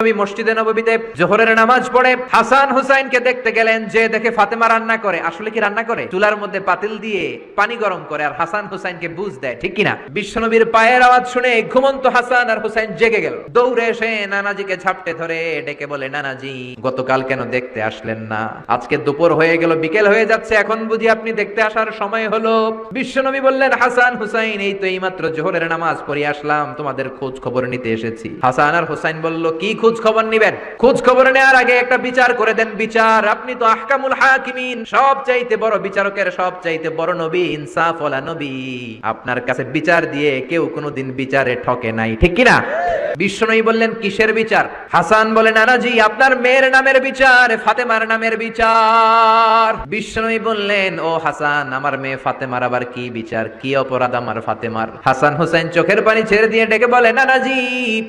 মসজিদে নববীতে জোহরের নামাজ পড়ে হাসান হুসাইনকে দেখতে গেলেন যে দেখে ফাতেমা রান্না করে। আসলে কি রান্না করে? চুলার মধ্যে পাতিল দিয়ে পানি গরম করে আর হাসান হুসাইনকে বুঝ দেয়, ঠিক কিনা? বিশ্বনবীর পায়ের আওয়াজ শুনে ঘুমন্ত হাসান আর হুসাইন জেগে গেল। দৌড়ে এসে নানাজিকে ঝাপটে ধরে ডেকে বলে, নানাজি, গতকাল কেন দেখতে আসলেন না? আজকে দুপুর হয়ে গেল, বিকেল হয়ে যাচ্ছে, এখন বুঝি আপনি দেখতে আসার সময় হলো। বিশ্বনবী বললেন, হাসান হুসাইন, এই তো এইমাত্র জোহরের নামাজ পড়ে আসলাম, তোমাদের খোঁজ খবর নিতে এসেছি। হাসান আর হুসাইন বলল, কি খোঁজ খবর নিবেন। খোঁজ খবর নেওয়ার আগে একটা বিচার করে দেন। বিচার, আপনি তো আহকামুল হাকিমিন সব চাইতে বড় বিচারকের সব চাইতে বড় নবী ইনসাফ নবী। আপনার কাছে বিচার দিয়ে কেউ কোনোদিন বিচারে ঠকে নাই, ঠিক কিনা? বিশ্বনবী বললেন, কিসের বিচার? হাসান বলে, নানাজি, আপনার মেয়ের নামের বিচার, ফাতেমার নামের বিচার। বিশ্বনবী বললেন, ও হাসান, আমার মেয়ে ফাতেমার আবার কি বিচার? কি অপরাধ আমার ফাতেমার? হাসান হোসেন চোখের পানি ছেড়ে দিয়ে ডেকে বলে, নানাজি,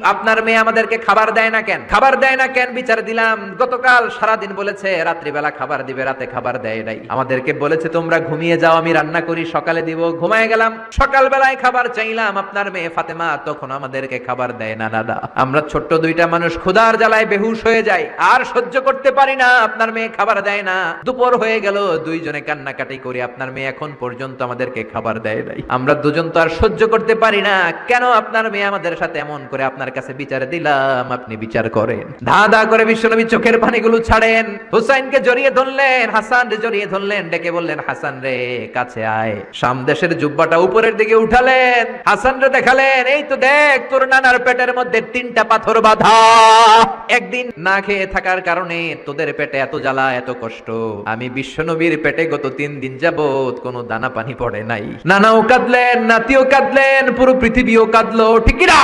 আপনার মেয়ে আমাদেরকে খাবার দেয় না কেন? খাবার দেয় না কেন? বিচার দিলাম। গতকাল সারাদিন বলেছে, রাত্রিবেলা খাবার দিবে, রাতে খাবার দেয় নাই। আমাদেরকে বলেছে, তোমরা ঘুমিয়ে যাও, আমি রান্না করি, সকালে দিব। ঘুমায় গেলাম। সকাল বেলায় খাবার চাইলাম, আপনার মেয়ে ফাতেমা তখন আমাদেরকে খাবার দেয় না। দাদা, আমরা ছোট্ট দুইটা মানুষ ক্ষুধার জ্বালায় বেহুশ হয়ে যাই, আর সহ্য করতে পারি না, আপনার মেয়ে খাবার দেয় না। দুপুর হয়ে গেল, দুইজনে কান্নাকাটি করি আপনার মেয়ে এখন পর্যন্ত আমাদেরকে খাবার দেয় নাই। আমরা দুজন তো আর সহ্য করতে পারি না, কেন আপনার মেয়ে আমাদের সাথে এমন করে আপনার কাছে বিচার দিলাম, আপনি বিচার করেন। ধা ধা করে বিশ্বনবী চোখের পানিগুলো ছাড়েন, হুসাইনকে জড়িয়ে ধরলেন হাসান রে জড়িয়ে ধরলেন, ডেকে বললেন, হাসান রে, কাছে আয়। সামদেশের জুব্বাটা উপরের দিকে উঠালেন হাসান রে দেখালেন, এই তো দেখ, তোর নানার পেটের মধ্যে তিনটা পাথর বাঁধা। একদিন না খেয়ে থাকার কারণে তোদের পেটে এত জ্বালা, এত কষ্ট। আমি বিশ্বনবীর পেটে গত তিন দিন যাবত কোনো দানা পানি পড়ে নাই। নানাও কাঁদলেন, নাতিও কাঁদলেন, পুরো পৃথিবীও কাঁদলো, ঠিক কি না